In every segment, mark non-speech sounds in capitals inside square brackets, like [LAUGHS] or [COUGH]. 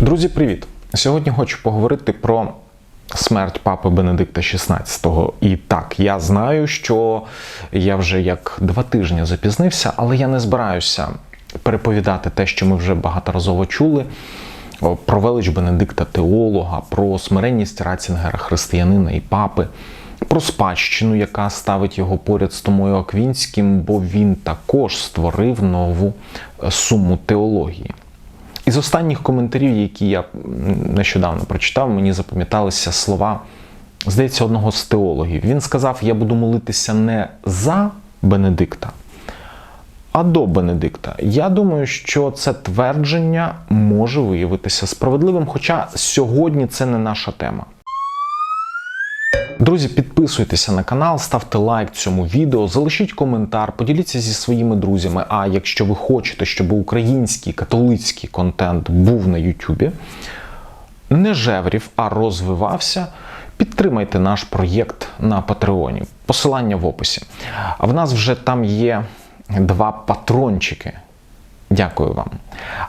Друзі, привіт! Сьогодні хочу поговорити про смерть папи Бенедикта XVI. І так, я знаю, що я вже як два тижні запізнився, але я не збираюся переповідати те, що ми вже багаторазово чули. Про велич Бенедикта теолога, про смиренність Рацінгера, християнина і папи, про спадщину, яка ставить його поряд з Томою Аквінським, бо він також створив нову суму теології. Із останніх коментарів, які я нещодавно прочитав, мені запам'яталися слова, здається, одного з теологів. Він сказав: Я буду молитися не за Бенедикта, а до Бенедикта. Я думаю, що це твердження може виявитися справедливим, хоча сьогодні це не наша тема. Друзі, підписуйтеся на канал, ставте лайк цьому відео, залишіть коментар, поділіться зі своїми друзями. А якщо ви хочете, щоб український католицький контент був на Ютубі, не жеврів, а розвивався, підтримайте наш проєкт на Патреоні. Посилання в описі. А в нас вже там є два патрончики. Дякую вам.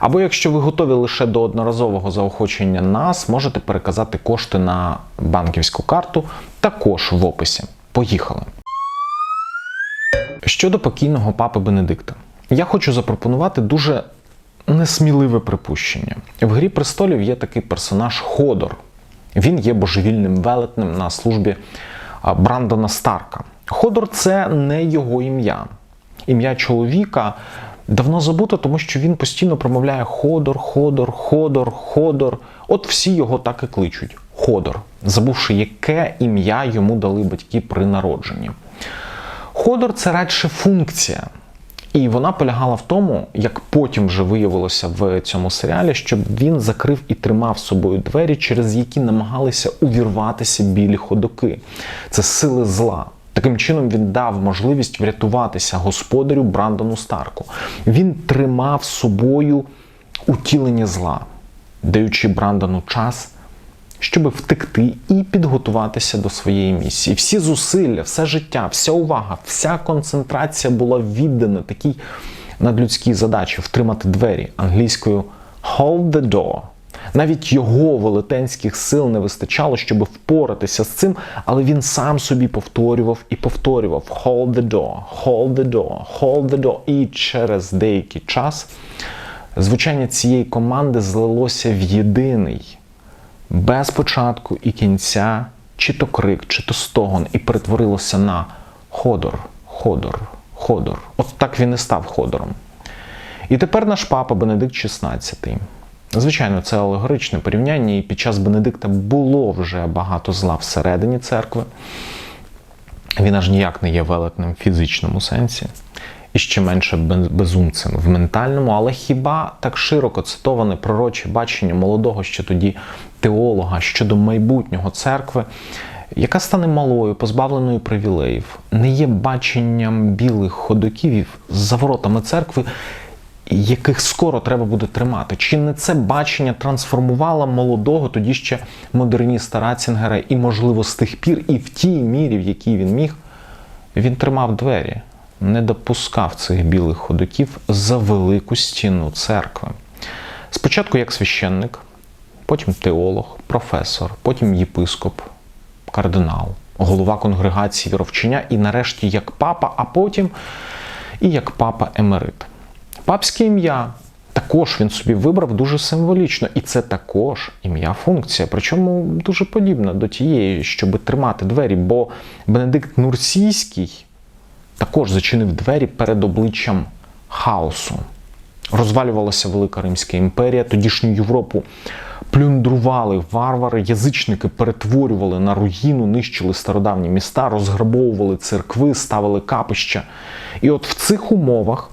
Або якщо ви готові лише до одноразового заохочення нас, можете переказати кошти на банківську карту також в описі. Поїхали. Щодо покійного папи Бенедикта, я хочу запропонувати дуже несміливе припущення. В Грі престолів є такий персонаж Ходор. Він є божевільним велетнем на службі Брандона Старка. Ходор це не його ім'я. Ім'я чоловіка давно забуто, тому що він постійно промовляє Ходор, Ходор, Ходор, Ходор. От всі його так і кличуть Ходор, забувши, яке ім'я йому дали батьки при народженні. Ходор це радше функція. І вона полягала в тому, як потім вже виявилося в цьому серіалі, щоб він закрив і тримав собою двері, через які намагалися увірватися білі ходоки. Це сили зла. Таким чином він дав можливість врятуватися господарю Брандону Старку. Він тримав собою утілення зла, даючи Брандону час щоб втекти і підготуватися до своєї місії. Всі зусилля, все життя, вся увага, вся концентрація була віддана такій надлюдській задачі втримати двері англійською hold the door. Навіть його велетенських сил не вистачало, щоб впоратися з цим, але він сам собі повторював і повторював hold the door, hold the door, hold the door. І через деякий час звучання цієї команди злилося в єдиний без початку і кінця, чи то крик, чи то стогон, і перетворилося на ходор, ходор, ходор. От так він і став ходором. І тепер наш папа Бенедикт XVI. Звичайно, це алегоричне порівняння, і під час Бенедикта було вже багато зла всередині церкви. Він аж ніяк не є велетним в фізичному сенсі, і ще менше безумцем в ментальному, але хіба так широко цитоване пророче бачення молодого ще тоді теолога щодо майбутнього церкви, яка стане малою, позбавленою привілеїв, не є баченням білих ходоків за воротами церкви, яких скоро треба буде тримати. Чи не це бачення трансформувало молодого, тоді ще модерніста Рацінгера, і, можливо, з тих пір, і в тій мірі, в якій він міг, він тримав двері, не допускав цих білих ходоків за велику стіну церкви. Спочатку як священник, потім теолог, професор, потім єпископ, кардинал, голова конгрегації віровчення і нарешті як папа, а потім і як папа Емерит. Папське ім'я. Також він собі вибрав дуже символічно, і це також ім'я функція, причому дуже подібна до тієї, щоб тримати двері, бо Бенедикт Нурсійський також зачинив двері перед обличчям хаосу. Розвалювалася Велика Римська імперія, тодішню Європу плюндрували варвари, язичники перетворювали на руїну, нищили стародавні міста, розграбовували церкви, ставили капища. І от в цих умовах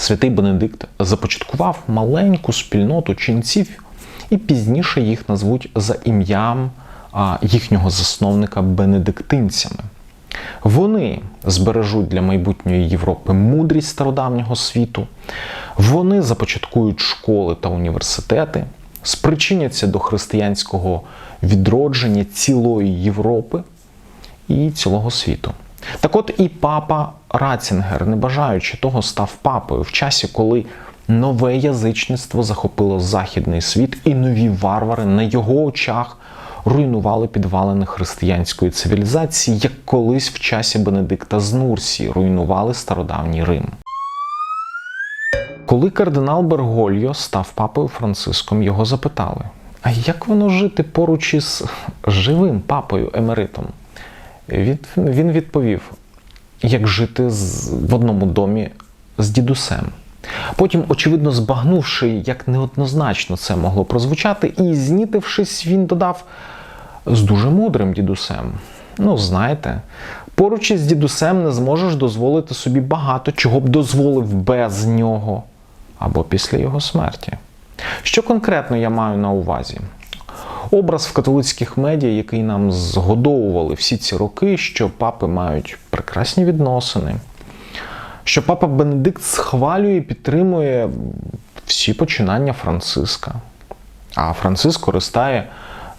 святий Бенедикт започаткував маленьку спільноту ченців, і пізніше їх назвуть за ім'ям їхнього засновника бенедиктинцями. Вони збережуть для майбутньої Європи мудрість стародавнього світу, вони започаткують школи та університети, спричиняться до християнського відродження цілої Європи і цілого світу. Так от і папа Рацінгер, не бажаючи того, став папою в часі, коли нове язичництво захопило західний світ, і нові варвари на його очах руйнували підвалини християнської цивілізації, як колись в часі Бенедикта з Нурсії руйнували стародавній Рим. Коли кардинал Бергольо став папою Франциском, його запитали: а як воно жити поруч із живим папою Емеритом? Він відповів: як жити з- в одному домі з дідусем. Потім, очевидно, збагнувши, як неоднозначно це могло прозвучати, і знітившись, він додав з дуже мудрим дідусем. Ну, знаєте, поруч із дідусем не зможеш дозволити собі багато, чого б дозволив без нього або після його смерті. Що конкретно я маю на увазі? Образ в католицьких медіа, який нам згодовували всі ці роки, що папи мають прекрасні відносини, що папа Бенедикт схвалює і підтримує всі починання Франциска. А Франциск користає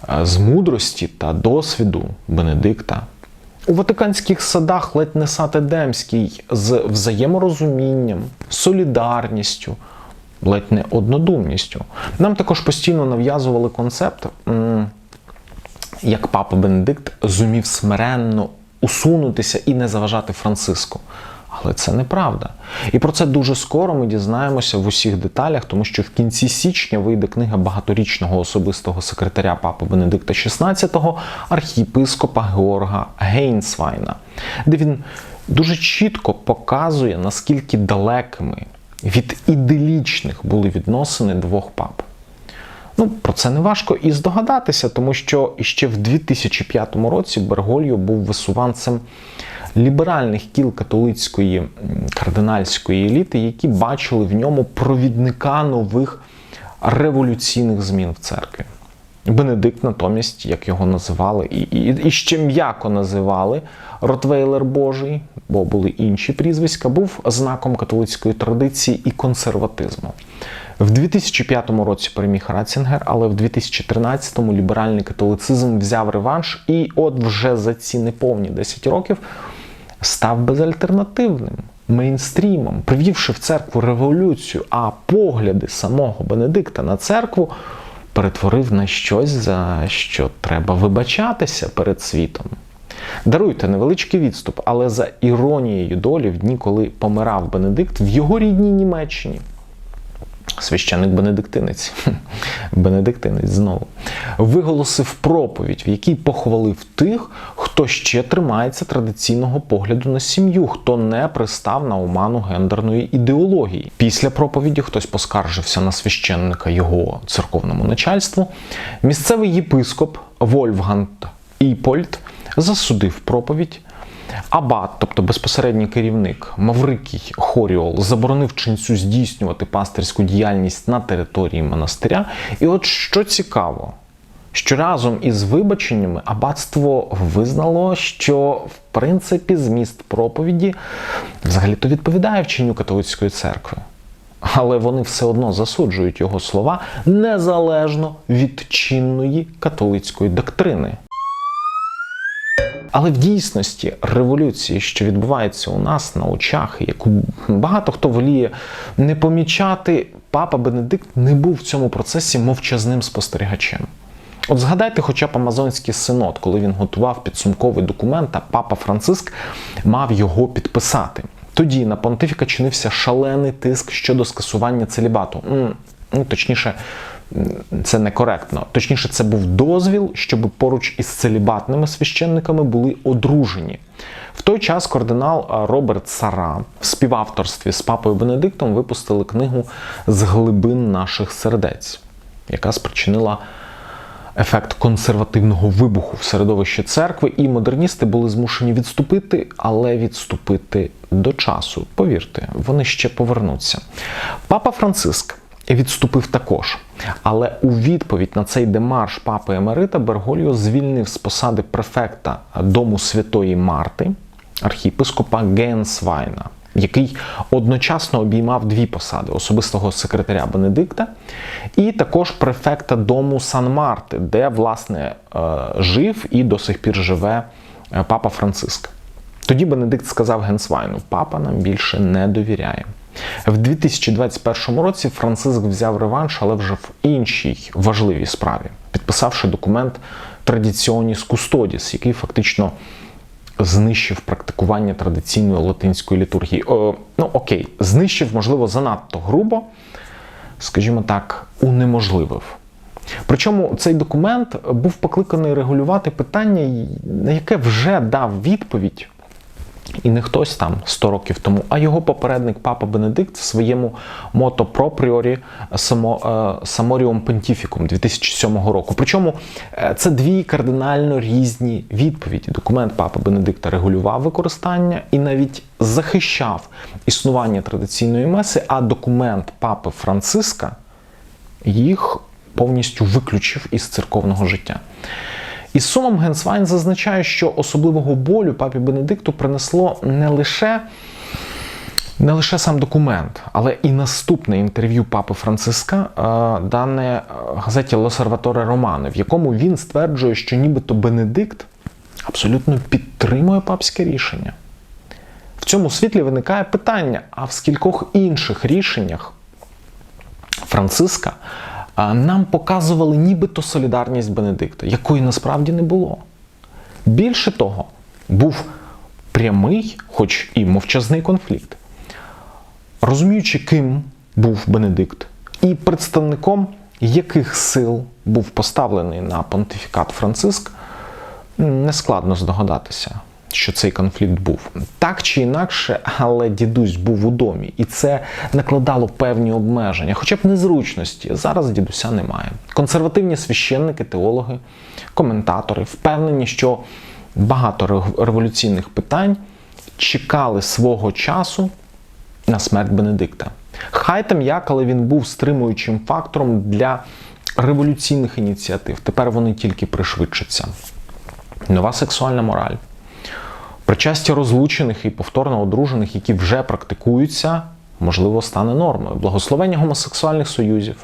е, з мудрості та досвіду Бенедикта. У Ватиканських садах ледь не сад Едемський з взаєморозумінням, солідарністю, ледь не однодумністю. Нам також постійно нав'язували концепт, як папа Бенедикт зумів смиренно усунутися і не заважати Франциску. Але це неправда. І про це дуже скоро ми дізнаємося в усіх деталях, тому що в кінці січня вийде книга багаторічного особистого секретаря папи Бенедикта XVI, архієпископа Георга Гейнсвайна, де він дуже чітко показує, наскільки далекими від іделічних були відносини двох пап. Ну, про це не важко і здогадатися, тому що ще в 2005 році Бергольо був висуванцем ліберальних кіл католицької кардинальської еліти, які бачили в ньому провідника нових революційних змін в церкві. Бенедикт, натомість, як його називали, і, і, і ще м'яко називали Ротвейлер Божий, бо були інші прізвиська, був знаком католицької традиції і консерватизму. В 2005 році переміг Ратцінгер, але в 2013-му ліберальний католицизм взяв реванш, і от вже за ці неповні 10 років став безальтернативним мейнстрімом, привівши в церкву революцію, а погляди самого Бенедикта на церкву перетворив на щось, за що треба вибачатися перед світом. Даруйте невеличкий відступ, але за іронією долі, в дні, коли помирав Бенедикт в його рідній Німеччині, священик Бенедиктинець, [LAUGHS] Бенедиктинець знову, виголосив проповідь, в якій похвалив тих, хто ще тримається традиційного погляду на сім'ю, хто не пристав на оману гендерної ідеології. Після проповіді хтось поскаржився на священника його церковному начальству. Місцевий єпископ Вольфганг Іпольд засудив проповідь. Абат, тобто безпосередній керівник Маврикій Хоріол, заборонив ченцю здійснювати пастирську діяльність на території монастиря. І от що цікаво, що разом із вибаченнями аббатство визнало, що в принципі зміст проповіді взагалі-то відповідає вченню католицької церкви. Але вони все одно засуджують його слова незалежно від чинної католицької доктрини. Але в дійсності революції, що відбувається у нас на очах, яку багато хто воліє не помічати, папа Бенедикт не був в цьому процесі мовчазним спостерігачем. От згадайте хоча б Амазонський синод, коли він готував підсумковий документ, а папа Франциск мав його підписати. Тоді на понтифіка чинився шалений тиск щодо скасування целібату. Ну, точніше, це некоректно. Точніше, це був дозвіл, щоб поруч із целібатними священниками були одружені. В той час кардинал Роберт Сара в співавторстві з папою Бенедиктом випустили книгу з глибин наших сердець, яка спричинила ефект консервативного вибуху в середовищі церкви, і модерністи були змушені відступити, але відступити до часу. Повірте, вони ще повернуться. Папа Франциск відступив також. Але у відповідь на цей демарш папи Емерита Бергольо звільнив з посади префекта Дому Святої Марти архієпископа Генсвайна, який одночасно обіймав дві посади особистого секретаря Бенедикта і також префекта дому Сан Марти, де власне е, жив і до сих пір живе е, папа Франциск. Тоді Бенедикт сказав Генсвайну: папа нам більше не довіряє. В 2021 році Франциск взяв реванш, але вже в іншій важливій справі, підписавши документ Традиціоніс Кустодіс, який фактично знищив практикування традиційної латинської літургії. О, ну окей, знищив, можливо, занадто грубо, скажімо так, унеможливив. Причому цей документ був покликаний регулювати питання, на яке вже дав відповідь. І не хтось там 100 років тому, а його попередник Папа Бенедикт в своєму мото пропріорі Саморіум Понтіфікум 2007 року. Причому е, це дві кардинально різні відповіді. Документ Папи Бенедикта регулював використання і навіть захищав існування традиційної меси, а документ Папи Франциска їх повністю виключив із церковного життя. І з сумом Генсвайн зазначає, що особливого болю папі Бенедикту принесло не лише не лише сам документ, але і наступне інтерв'ю папи Франциска, е, дане газеті Лосерваторе Романе, в якому він стверджує, що нібито Бенедикт абсолютно підтримує папське рішення. В цьому світлі виникає питання: а в скількох інших рішеннях Франциска нам показували нібито солідарність Бенедикта, якої насправді не було. Більше того, був прямий, хоч і мовчазний конфлікт. Розуміючи, ким був Бенедикт, і представником яких сил був поставлений на понтифікат Франциск, нескладно здогадатися, що цей конфлікт був. Так чи інакше, але дідусь був у домі, і це накладало певні обмеження, хоча б незручності. Зараз дідуся немає. Консервативні священники, теологи, коментатори впевнені, що багато революційних питань чекали свого часу на смерть Бенедикта. Хай там як, але він був стримуючим фактором для революційних ініціатив. Тепер вони тільки пришвидшаться. Нова сексуальна мораль. Причастя розлучених і повторно одружених, які вже практикуються, можливо, стане нормою. Благословення гомосексуальних союзів,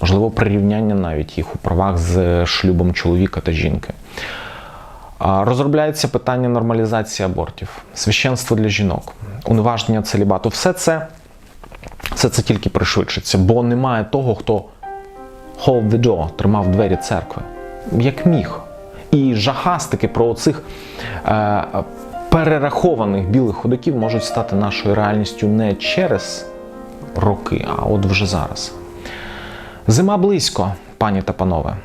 можливо, прирівняння навіть їх у правах з шлюбом чоловіка та жінки. Розробляється питання нормалізації абортів, священство для жінок, уневажнення целібату. Все це все це тільки пришвидшиться, бо немає того, хто hold the door, тримав двері церкви, як міг. І жахастики про цих е, перерахованих білих ходаків можуть стати нашою реальністю не через роки, а от вже зараз. Зима близько, пані та панове.